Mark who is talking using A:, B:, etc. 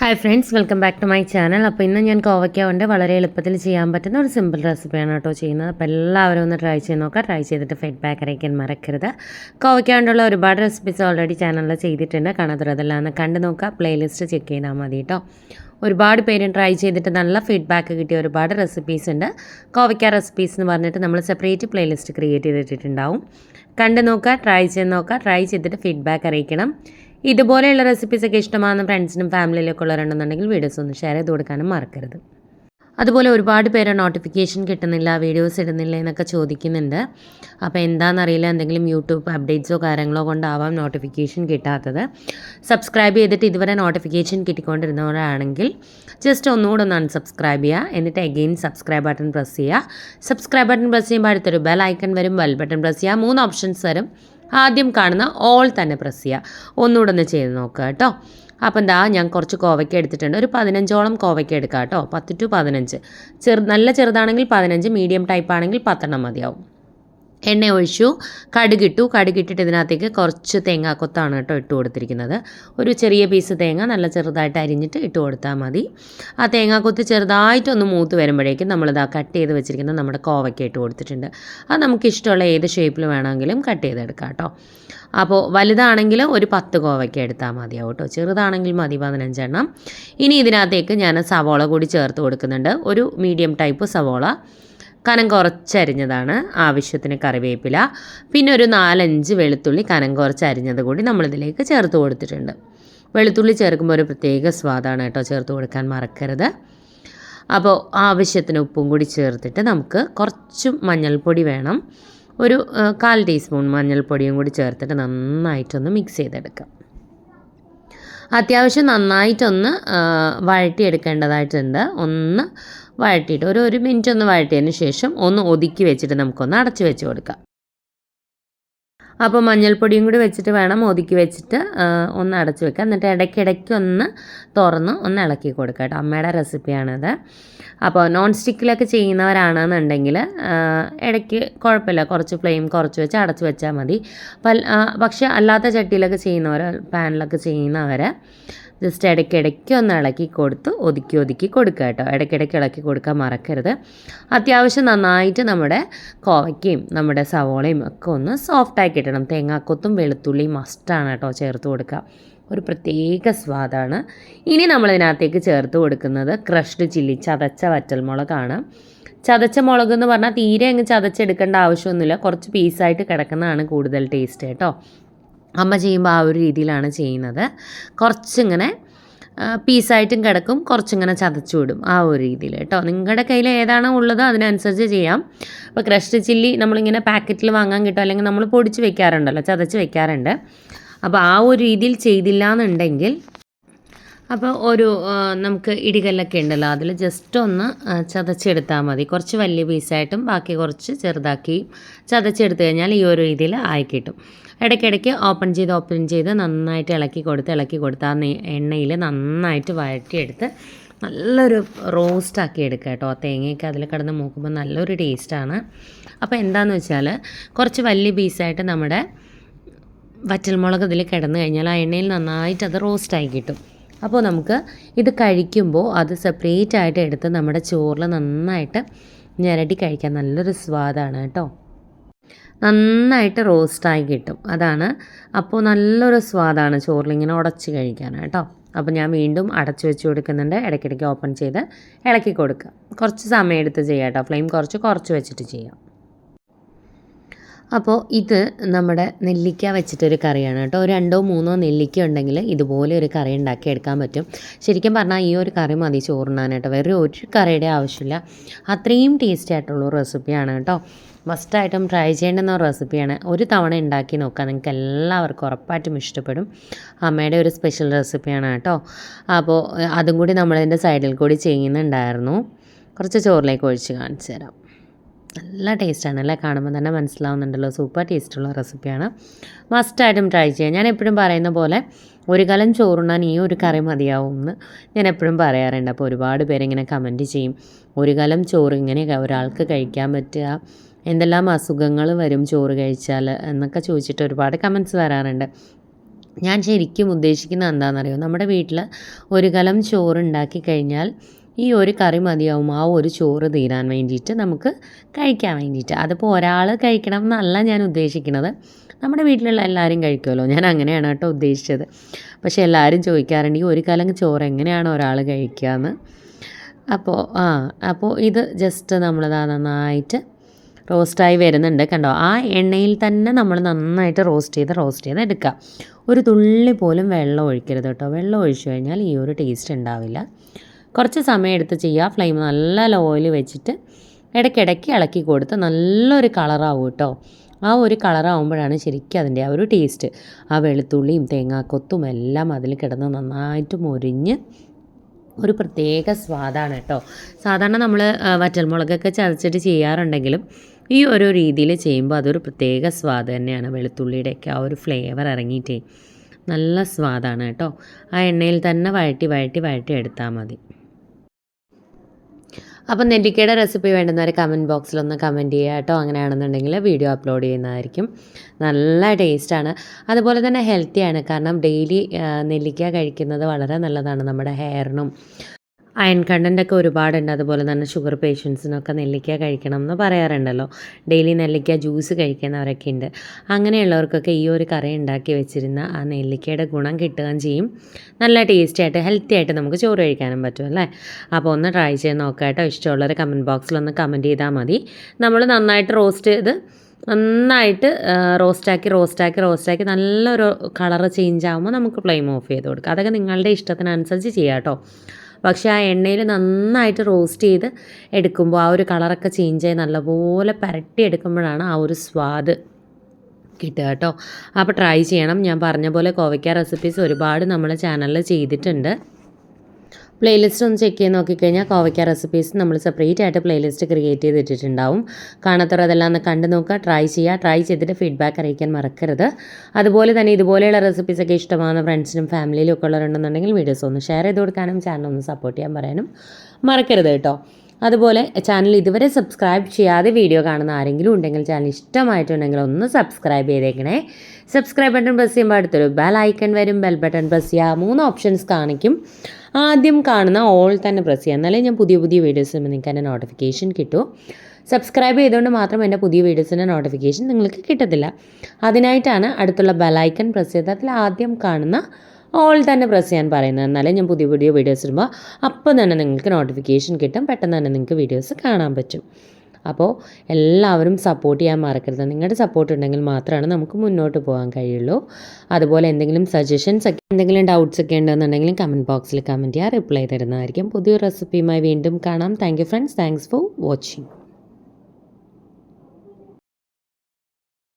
A: Hi friends welcome back to my channel അപ്പോൾ ഇന്ന് ഞാൻ കോവയ്ക്ക കൊണ്ട് വളരെ എളുപ്പത്തിൽ ചെയ്യാൻ പറ്റുന്ന ഒരു സിമ്പിൾ റെസിപ്പിയാണ് കേട്ടോ ചെയ്യുന്നത്. അപ്പോൾ എല്ലാവരും ഒന്ന് ട്രൈ ചെയ്ത് നോക്കാം ട്രൈ ചെയ്തിട്ട് ഫീഡ്ബാക്ക് അറിയിക്കാൻ മറക്കരുത്. കോവയ്ക്ക കൊണ്ടുള്ള ഒരുപാട് റെസിപ്പീസ് ഓൾറെഡി ചാനലിൽ ചെയ്തിട്ടുണ്ട്. കാണാത്തതെല്ലാം ഒന്ന് കണ്ടു നോക്കുക. പ്ലേലിസ്റ്റ് ചെക്ക് ചെയ്താൽ മതി കേട്ടോ. ഒരുപാട് പേര് ട്രൈ ചെയ്തിട്ട് നല്ല ഫീഡ്ബാക്ക് കിട്ടിയ ഒരുപാട് റെസിപ്പീസ് ഉണ്ട്. കോവയ്ക്ക റെസിപ്പീസ് എന്ന് പറഞ്ഞിട്ട് നമ്മൾ സെപ്പറേറ്റ് പ്ലേലിസ്റ്റ് ക്രിയേറ്റ് ചെയ്തിട്ടുണ്ടാവും. കണ്ടു നോക്കുക ട്രൈ ചെയ്ത് നോക്കുക. ട്രൈ ചെയ്തിട്ട് ഫീഡ്ബാക്ക് അറിയിക്കണം. ഇതുപോലെയുള്ള റെസിപ്പീസൊക്കെ ഇഷ്ടമാകുന്ന ഫ്രണ്ട്സിനും ഫാമിലിയിലൊക്കെ ഉള്ളവരുണ്ടെന്നുണ്ടെങ്കിൽ വീഡിയോസ് ഒന്ന് ഷെയർ ചെയ്ത് കൊടുക്കാനും മറക്കരുത്. അതുപോലെ ഒരുപാട് പേര് നോട്ടിഫിക്കേഷൻ കിട്ടുന്നില്ല വീഡിയോസ് ഇടുന്നില്ല എന്നൊക്കെ ചോദിക്കുന്നുണ്ട്. അപ്പോൾ എന്താണെന്നറിയില്ല എന്തെങ്കിലും യൂട്യൂബ് അപ്ഡേറ്റ്സോ കാര്യങ്ങളോ കൊണ്ടാവാം നോട്ടിഫിക്കേഷൻ കിട്ടാത്തത്. സബ്സ്ക്രൈബ് ചെയ്തിട്ട് ഇതുവരെ നോട്ടിഫിക്കേഷൻ കിട്ടിക്കൊണ്ടിരുന്നവരാണെങ്കിൽ ജസ്റ്റ് ഒന്നുകൂടെ ഒന്ന് അൺസബ്സ്ക്രൈബ് ചെയ്യുക. എന്നിട്ട് എഗെയിൻ സബ്സ്ക്രൈബ് ബട്ടൺ പ്രസ് ചെയ്യുക. സബ്സ്ക്രൈബ് ബട്ടൺ പ്രസ് ചെയ്യുമ്പോൾ അടുത്തൊരു ബെൽ ഐക്കൺ വരും. ബെൽ ബട്ടൺ പ്രസ് ചെയ്യുക. മൂന്ന് ഓപ്ഷൻസ് വരും. ആദ്യം കാണുന്ന ഓൾ തന്നെ പ്രസ് ചെയ്യുക ഒന്നുകൂടെ ഒന്ന് ചെയ്ത് നോക്കുക കേട്ടോ. അപ്പം എന്താ ഞാൻ കുറച്ച് കോവയ്ക്ക എടുത്തിട്ടുണ്ട്. ഒരു പതിനഞ്ചോളം കോവയ്ക്ക എടുക്കാം കേട്ടോ. പത്ത് ടു പതിനഞ്ച്. ചെറു നല്ല ചെറുതാണെങ്കിൽ പതിനഞ്ച് മീഡിയം ടൈപ്പ് ആണെങ്കിൽ പത്തെണ്ണം മതിയാവും. എണ്ണ ഒഴിച്ചു. കടുകിട്ടു. കടുകിട്ടിട്ട് ഇതിനകത്തേക്ക് കുറച്ച് തേങ്ങാക്കൊത്താണ് കേട്ടോ ഇട്ട് കൊടുത്തിരിക്കുന്നത്. ഒരു ചെറിയ പീസ് തേങ്ങ നല്ല ചെറുതായിട്ട് അരിഞ്ഞിട്ട് ഇട്ട് കൊടുത്താൽ മതി. ആ തേങ്ങാക്കൊത്ത് ചെറുതായിട്ടൊന്ന് മൂത്ത് വരുമ്പോഴേക്കും നമ്മളിതാ കട്ട് ചെയ്ത് വെച്ചിരിക്കുന്ന നമ്മുടെ കോവയ്ക്ക ഇട്ട് കൊടുത്തിട്ടുണ്ട്. അത് നമുക്ക് ഇഷ്ടമുള്ള ഏത് ഷേപ്പിൽ വേണമെങ്കിലും കട്ട് ചെയ്തെടുക്കാം കേട്ടോ. അപ്പോൾ വലുതാണെങ്കിൽ ഒരു പത്ത് കോവയ്ക്ക എടുത്താൽ മതിയാവും കേട്ടോ. ചെറുതാണെങ്കിൽ മതി പതിനഞ്ചെണ്ണം. ഇനി ഇതിനകത്തേക്ക് ഞാൻ സവോള കൂടി ചേർത്ത് കൊടുക്കുന്നുണ്ട്. ഒരു മീഡിയം ടൈപ്പ് സവോള. കനം കുറച്ചരിഞ്ഞതാണ് ആവശ്യത്തിന് കറിവേപ്പില. പിന്നെ ഒരു നാലഞ്ച് വെളുത്തുള്ളി കനം കുറച്ചരിഞ്ഞത് കൂടി നമ്മളിതിലേക്ക് ചേർത്ത് കൊടുത്തിട്ടുണ്ട്. വെളുത്തുള്ളി ചേർക്കുമ്പോൾ ഒരു പ്രത്യേക സ്വാദാണ് കേട്ടോ ചേർത്ത് കൊടുക്കാൻ മറക്കരുത്. അപ്പോൾ ആവശ്യത്തിന് ഉപ്പും കൂടി ചേർത്തിട്ട് നമുക്ക് കുറച്ച് മഞ്ഞൾപ്പൊടി വേണം. ഒരു കാൽ ടീസ്പൂൺ മഞ്ഞൾപ്പൊടിയും കൂടി ചേർത്തിട്ട് നന്നായിട്ടൊന്ന് മിക്സ് ചെയ്തെടുക്കാം. അത്യാവശ്യം നന്നായിട്ടൊന്ന് വഴറ്റിയെടുക്കേണ്ടതായിട്ടുണ്ട്. ഒന്ന് വഴറ്റിയിട്ട് ഒരു ഒരു മിനിറ്റ് ഒന്ന് വഴറ്റിയതിന് ശേഷം ഒന്ന് ഒതുക്കി വെച്ചിട്ട് നമുക്കൊന്ന് അടച്ചു വെച്ച് കൊടുക്കാം. അപ്പോൾ മഞ്ഞൾപ്പൊടിയും കൂടി വെച്ചിട്ട് വേണം ഒതുക്കി വെച്ചിട്ട് ഒന്ന് അടച്ചു വെക്കുക എന്നിട്ട് ഇടയ്ക്കിടയ്ക്ക് ഒന്ന് തുറന്ന് ഒന്ന് ഇളക്കി കൊടുക്കുക കേട്ടോ. അമ്മയുടെ റെസിപ്പിയാണത്. അപ്പോൾ നോൺ സ്റ്റിക്കിലൊക്കെ ചെയ്യുന്നവരാണെന്നുണ്ടെങ്കിൽ ഇടയ്ക്ക് കുഴപ്പമില്ല. കുറച്ച് ഫ്ലെയിം കുറച്ച് വെച്ച് അടച്ചു വെച്ചാൽ മതി. പക്ഷേ അല്ലാത്ത ചട്ടിയിലൊക്കെ ചെയ്യുന്നവർ പാനിലൊക്കെ ചെയ്യുന്നവർ ജസ്റ്റ് ഇടയ്ക്കിടയ്ക്ക് ഒന്ന് ഇളക്കി കൊടുത്ത് ഒതുക്കി ഒതുക്കി കൊടുക്കുക കേട്ടോ. ഇടയ്ക്കിടയ്ക്ക് ഇളക്കി കൊടുക്കാൻ മറക്കരുത്. അത്യാവശ്യം നന്നായിട്ട് നമ്മുടെ കോവയ്ക്കയും നമ്മുടെ സവോളയും ഒക്കെ ഒന്ന് സോഫ്റ്റാക്കി ഇടണം തേങ്ങാക്കൊത്തും വെളുത്തുള്ളിയും മസ്റ്റാണ് കേട്ടോ ചേർത്ത് കൊടുക്കുക. ഒരു പ്രത്യേക സ്വാദാണ്. ഇനി നമ്മളിതിനകത്തേക്ക് ചേർത്ത് കൊടുക്കുന്നത് ക്രഷ്ഡ് ചില്ലി ചതച്ച വറ്റൽമുളകാണ്. ചതച്ച മുളക് എന്ന് പറഞ്ഞാൽ തീരെ അങ്ങ് ചതച്ചെടുക്കേണ്ട ആവശ്യമൊന്നുമില്ല. കുറച്ച് പീസായിട്ട് കിടക്കുന്നതാണ് കൂടുതൽ ടേസ്റ്റ് കേട്ടോ. അമ്മ ചെയ്യുമ്പോൾ ആ ഒരു രീതിയിലാണ് ചെയ്യുന്നത്. കുറച്ചിങ്ങനെ പീസായിട്ടും കിടക്കും കുറച്ചിങ്ങനെ ചതച്ചു വിടും ആ ഒരു രീതിയിൽ കേട്ടോ. നിങ്ങളുടെ കയ്യിൽ ഏതാണോ ഉള്ളത് അതിനനുസരിച്ച് ചെയ്യാം. ഇപ്പോൾ ക്രഷ്ഡ് ചില്ലി നമ്മളിങ്ങനെ പാക്കറ്റിൽ വാങ്ങാൻ കിട്ടും അല്ലെങ്കിൽ നമ്മൾ പൊടിച്ച് വെക്കാറുണ്ടല്ലോ ചതച്ച് വെക്കാറുണ്ട്. അപ്പോൾ ആ ഒരു രീതിയിൽ ചെയ്തില്ല എന്നുണ്ടെങ്കിൽ അപ്പോൾ ഒരു നമുക്ക് ഇടികല്ലൊക്കെ ഉണ്ടല്ലോ അതിൽ ജസ്റ്റ് ഒന്ന് ചതച്ചെടുത്താൽ മതി. കുറച്ച് വലിയ പീസായിട്ടും ബാക്കി കുറച്ച് ചെറുതാക്കി ചതച്ചെടുത്ത് കഴിഞ്ഞാൽ ഈ ഒരു രീതിയിൽ ആയി കിട്ടും. ഇടയ്ക്കിടയ്ക്ക് ഓപ്പൺ ചെയ്ത് ഓപ്പൺ ചെയ്ത് നന്നായിട്ട് ഇളക്കി കൊടുത്ത് ഇളക്കി കൊടുത്ത് ആ എണ്ണയിൽ നന്നായിട്ട് വഴറ്റിയെടുത്ത് നല്ലൊരു റോസ്റ്റാക്കി എടുക്കുക കേട്ടോ. തേങ്ങയൊക്കെ അതിൽ കിടന്ന് മൂക്കുമ്പോൾ നല്ലൊരു ടേസ്റ്റാണ് അപ്പോൾ എന്താണെന്ന് വെച്ചാൽ കുറച്ച് വലിയ പീസായിട്ട് നമ്മുടെ വറ്റൽമുളക് ഇതിൽ കിടന്നു കഴിഞ്ഞാൽ ആ എണ്ണയിൽ നന്നായിട്ട് അത് റോസ്റ്റായി കിട്ടും. അപ്പോൾ നമുക്ക് ഇത് കഴിക്കുമ്പോൾ അത് സെപ്പറേറ്റ് ആയിട്ട് എടുത്ത് നമ്മുടെ ചോറിൽ നന്നായിട്ട് ഞരടി കഴിക്കാൻ നല്ലൊരു സ്വാദാണ് കേട്ടോ. നന്നായിട്ട് റോസ്റ്റായി കിട്ടും. അതാണ്. അപ്പോൾ നല്ലൊരു സ്വാദാണ് ചോറിലിങ്ങനെ ഉടച്ച് കഴിക്കാൻ കേട്ടോ. അപ്പോൾ ഞാൻ വീണ്ടും അടച്ചു വെച്ച് കൊടുക്കുന്നുണ്ട്. ഇടയ്ക്കിടയ്ക്ക് ഓപ്പൺ ചെയ്ത് ഇളക്കി കൊടുക്കുക. കുറച്ച് സമയം എടുത്ത് ചെയ്യാം കേട്ടോ. ഫ്ലെയിം കുറച്ച് കുറച്ച് വെച്ചിട്ട് ചെയ്യാം. അപ്പോൾ ഇത് നമ്മുടെ നെല്ലിക്ക വെച്ചിട്ടൊരു കറിയാണ് കേട്ടോ. രണ്ടോ മൂന്നോ നെല്ലിക്ക ഉണ്ടെങ്കിൽ ഇതുപോലെ ഒരു കറി ഉണ്ടാക്കി എടുക്കാൻ പറ്റും. ശരിക്കും പറഞ്ഞാൽ ഈ ഒരു കറി മതി ചോറിനാനായിട്ട്. വേറെ ഒരു കറിയുടെ ആവശ്യമില്ല. അത്രയും ടേസ്റ്റി ആയിട്ടുള്ള റെസിപ്പിയാണ് കേട്ടോ. മസ്റ്റായിട്ടും ട്രൈ ചെയ്യേണ്ടുന്ന റെസിപ്പിയാണ് ഒരു തവണ ഉണ്ടാക്കി നോക്കുക. നിങ്ങൾക്ക് എല്ലാവർക്കും ഉറപ്പായിട്ടും ഇഷ്ടപ്പെടും. അമ്മയുടെ ഒരു സ്പെഷ്യൽ റെസിപ്പിയാണ് കേട്ടോ. അപ്പോൾ അതും കൂടി നമ്മളതിന്റെ സൈഡിൽ കൂടി ചെയ്യുന്നുണ്ടായിരുന്നു. കുറച്ച് ചോറിലേക്ക് ഒഴിച്ച് കാണിച്ചു തരാം. നല്ല ടേസ്റ്റാണ് അല്ലേ? കാണുമ്പോൾ തന്നെ മനസ്സിലാവുന്നുണ്ടല്ലോ. സൂപ്പർ ടേസ്റ്റുള്ള റെസിപ്പിയാണ് മസ്റ്റായിട്ടും ട്രൈ ചെയ്യാം. ഞാൻ എപ്പോഴും പറയുന്ന പോലെ ഒരു കലം ചോറുണ്ണാൻ ഈ ഒരു കറി മതിയാവും എന്ന് ഞാൻ എപ്പോഴും പറയാറുണ്ട്. അപ്പോൾ ഒരുപാട് പേരിങ്ങനെ കമന്റ് ചെയ്യും. ഒരു കലം ചോറ് ഇങ്ങനെ ഒരാൾക്ക് കഴിക്കാൻ പറ്റുക. എന്തെല്ലാം അസുഖങ്ങൾ വരും ചോറ് കഴിച്ചാൽ എന്നൊക്കെ ചോദിച്ചിട്ട് ഒരുപാട് കമൻസ് വരാറുണ്ട്. ഞാൻ ശരിക്കും ഉദ്ദേശിക്കുന്നത് എന്താണെന്നറിയോ? നമ്മുടെ വീട്ടിൽ ഒരു കലം ചോറ് ഉണ്ടാക്കി കഴിഞ്ഞാൽ ഈ ഒരു കറി മതിയാവും ആ ഒരു ചോറ് തീരാൻ വേണ്ടിയിട്ട് നമുക്ക് കഴിക്കാൻ വേണ്ടിയിട്ട്. അതിപ്പോൾ ഒരാൾ കഴിക്കണം എന്നല്ല ഞാൻ ഉദ്ദേശിക്കുന്നത്. നമ്മുടെ വീട്ടിലുള്ള എല്ലാവരും കഴിക്കുമല്ലോ? ഞാൻ അങ്ങനെയാണ് കേട്ടോ ഉദ്ദേശിച്ചത്. പക്ഷേ എല്ലാവരും ചോദിക്കാറുണ്ട് ഈ ഒരു കലം ചോറ് എങ്ങനെയാണ് ഒരാൾ കഴിക്കുക? എന്ന്. അപ്പോൾ ആ അപ്പോൾ ഇത് ജസ്റ്റ് നമ്മൾ നന്നായിട്ട് റോസ്റ്റായി വരുന്നുണ്ട് കണ്ടോ? ആ എണ്ണയിൽ തന്നെ നമ്മൾ നന്നായിട്ട് റോസ്റ്റ് ചെയ്ത് റോസ്റ്റ് ചെയ്ത് എടുക്കുക ഒരു തുള്ളി പോലും വെള്ളം ഒഴിക്കരുത് കേട്ടോ. വെള്ളം ഒഴിച്ചു കഴിഞ്ഞാൽ ഈ ഒരു ടേസ്റ്റ് ഉണ്ടാവില്ല. കുറച്ച് സമയം എടുത്ത് ചെയ്യുക. ഫ്ലെയിം നല്ല ലോയിൽ വെച്ചിട്ട് ഇടയ്ക്കിടയ്ക്ക് ഇളക്കി കൊടുത്ത് നല്ലൊരു കളറാവും കേട്ടോ. ആ ഒരു കളറാവുമ്പോഴാണ് ശരിക്കും അതിന്റെ ആ ഒരു ടേസ്റ്റ്. ആ വെളുത്തുള്ളിയും തേങ്ങാക്കൊത്തും എല്ലാം അതിൽ കിടന്ന് നന്നായിട്ട് മുരിഞ്ഞ് ഒരു പ്രത്യേക സ്വാദാണ് കേട്ടോ. സാധാരണ നമ്മൾ വറ്റൽമുളകൊക്കെ ചതച്ചിട്ട് ചെയ്യാറുണ്ടെങ്കിലും ഈ ഒരു രീതിയിൽ ചെയ്യുമ്പോൾ അതൊരു പ്രത്യേക സ്വാദ് തന്നെയാണ്. വെളുത്തുള്ളിയുടെയൊക്കെ ആ ഒരു ഫ്ലേവർ ഇറങ്ങിയിട്ടേ നല്ല സ്വാദാണ് കേട്ടോ. ആ എണ്ണയിൽ തന്നെ വഴറ്റി വഴറ്റി വഴറ്റി എടുത്താൽ മതി. അപ്പം നെല്ലിക്കയുടെ റെസിപ്പി വേണ്ടുന്നവർ കമന്റ് ബോക്സിലൊന്ന് കമന്റ് ചെയ്യുക കേട്ടോ. അങ്ങനെയാണെന്നുണ്ടെങ്കിൽ വീഡിയോ അപ്ലോഡ് ചെയ്യുന്നതായിരിക്കും. നല്ല ടേസ്റ്റാണ് അതുപോലെ തന്നെ ഹെൽത്തിയാണ് കാരണം ഡെയിലി നെല്ലിക്ക കഴിക്കുന്നത് വളരെ നല്ലതാണ് നമ്മുടെ ഹെയറിനും അയൺ കണ്ടന്റ് ഒക്കെ ഒരുപാടുണ്ട്. അതുപോലെ തന്നെ ഷുഗർ പേഷ്യൻസിനൊക്കെ നെല്ലിക്ക കഴിക്കണം എന്ന് പറയാറുണ്ടല്ലോ. ഡെയിലി നെല്ലിക്ക ജ്യൂസ് കഴിക്കുന്നവരൊക്കെ ഉണ്ട്. അങ്ങനെയുള്ളവർക്കൊക്കെ ഈ ഒരു കറി ഉണ്ടാക്കി വെച്ചിരുന്ന ആ നെല്ലിക്കയുടെ ഗുണം കിട്ടുകയും ചെയ്യും. നല്ല ടേസ്റ്റി ആയിട്ട് ഹെൽത്തി ആയിട്ട് നമുക്ക് ചോറ് കഴിക്കാനും പറ്റും അല്ലേ? അപ്പോൾ ഒന്ന് ട്രൈ ചെയ്ത് നോക്കാം കേട്ടോ. ഇഷ്ടമുള്ളവർ കമന്റ് ബോക്സിലൊന്ന് കമന്റ് ചെയ്താൽ മതി. നമ്മൾ നന്നായിട്ട് റോസ്റ്റ് ചെയ്ത് നന്നായിട്ട് റോസ്റ്റാക്കി റോസ്റ്റാക്കി റോസ്റ്റാക്കി നല്ലൊരു കളറ് ചേഞ്ച് ആകുമ്പോൾ നമുക്ക് ഫ്ലെയിം ഓഫ് ചെയ്ത് കൊടുക്കാം. അതൊക്കെ നിങ്ങളുടെ ഇഷ്ടത്തിനനുസരിച്ച് ചെയ്യാം കേട്ടോ. പക്ഷേ ആ എണ്ണയിൽ നന്നായിട്ട് റോസ്റ്റ് ചെയ്ത് എടുക്കുമ്പോൾ ആ ഒരു കളറൊക്കെ ചേഞ്ച് ആയി നല്ലപോലെ പരട്ടി എടുക്കുമ്പോഴാണ് ആ ഒരു സ്വാദ് കിട്ടുക കേട്ടോ. അപ്പോൾ ട്രൈ ചെയ്യണം. ഞാൻ പറഞ്ഞ പോലെ കോവയ്ക്ക റെസിപ്പീസ് ഒരുപാട് നമ്മളെ ചാനലിൽ ചെയ്തിട്ടുണ്ട്. പ്ലേലിസ്റ്റ് ഒന്ന് ചെക്ക് ചെയ്ത് നോക്കിക്കഴിഞ്ഞാൽ കോവയ്ക്ക റെസിപ്പീസ് നമ്മൾ സെപ്പറേറ്റ് ആയിട്ട് പ്ലേലിസ്റ്റ് ക്രിയേറ്റ് ചെയ്തിട്ടുണ്ടാവും കാണാത്തവർ അതെല്ലാം ഒന്ന് കണ്ടു നോക്കുക ട്രൈ ചെയ്യുക. ട്രൈ ചെയ്തിട്ട് ഫീഡ്ബാക്ക് അറിയിക്കാൻ മറക്കരുത്. അതുപോലെ തന്നെ ഇതുപോലെയുള്ള റെസിപ്പീസൊക്കെ ഇഷ്ടമാകുന്ന ഫ്രണ്ട്സിനും ഫാമിലിയിലും ഒക്കെ ഉള്ളവരുണ്ടെന്നുണ്ടെങ്കിൽ വീഡിയോസ് ഒന്ന് ഷെയർ ചെയ്ത് കൊടുക്കാനും ചാനൽ ഒന്ന് സപ്പോർട്ട് ചെയ്യാൻ പറയാനും മറക്കരുത് കേട്ടോ. അതുപോലെ ചാനൽ ഇതുവരെ സബ്സ്ക്രൈബ് ചെയ്യാതെ വീഡിയോ കാണുന്ന ആരെങ്കിലും ഉണ്ടെങ്കിൽ ചാനൽ ഇഷ്ടമായിട്ടുണ്ടെങ്കിൽ ഒന്ന് സബ്സ്ക്രൈബ് ചെയ്തേക്കണേ. സബ്സ്ക്രൈബ് ബട്ടൺ പ്രസ് ചെയ്യുമ്പോൾ അടുത്തൊരു ബെൽ ഐക്കൺ വരും. ബെൽ ബട്ടൺ പ്രസ് ചെയ്യുക മൂന്ന് ഓപ്ഷൻസ് കാണിക്കും. ആദ്യം കാണുന്ന ഓൾ തന്നെ പ്രസ് ചെയ്യുക എന്നാലേ ഞാൻ പുതിയ പുതിയ വീഡിയോസ് നിങ്ങൾക്ക് എന്റെ നോട്ടിഫിക്കേഷൻ കിട്ടൂ. സബ്സ്ക്രൈബ് ചെയ്തുകൊണ്ട് മാത്രം എന്റെ പുതിയ വീഡിയോസിന്റെ നോട്ടിഫിക്കേഷൻ നിങ്ങൾക്ക് കിട്ടത്തില്ല. അതിനായിട്ടാണ് അടുത്തുള്ള ബെൽ ഐക്കൺ പ്രസ് ചെയ്ത് ആദ്യം കാണുന്ന ഓൾ തന്നെ പ്രസ് ചെയ്യാൻ പറയുന്നത്. എന്നാലേ ഞാൻ പുതിയ പുതിയ വീഡിയോസ് ഇടുമ്പോൾ അപ്പം തന്നെ നിങ്ങൾക്ക് നോട്ടിഫിക്കേഷൻ കിട്ടും. പെട്ടെന്ന് തന്നെ നിങ്ങൾക്ക് വീഡിയോസ് കാണാൻ പറ്റും. അപ്പോൾ എല്ലാവരും സപ്പോർട്ട് ചെയ്യാൻ മറക്കരുത്. നിങ്ങളുടെ സപ്പോർട്ട് ഉണ്ടെങ്കിൽ മാത്രമാണ് നമുക്ക് മുന്നോട്ട് പോകാൻ കഴിയുള്ളൂ. അതുപോലെ എന്തെങ്കിലും സജഷൻസ് ഒക്കെ എന്തെങ്കിലും ഡൗട്ട്സ് ഒക്കെ ഉണ്ടെന്നുണ്ടെങ്കിലും കമന്റ് ബോക്സിൽ കമന്റ് ചെയ്യുക റിപ്ലൈ തരുന്നതായിരിക്കും. പുതിയൊരു റെസിപ്പിയുമായി വീണ്ടും കാണാം. Thank you friends thanks for watching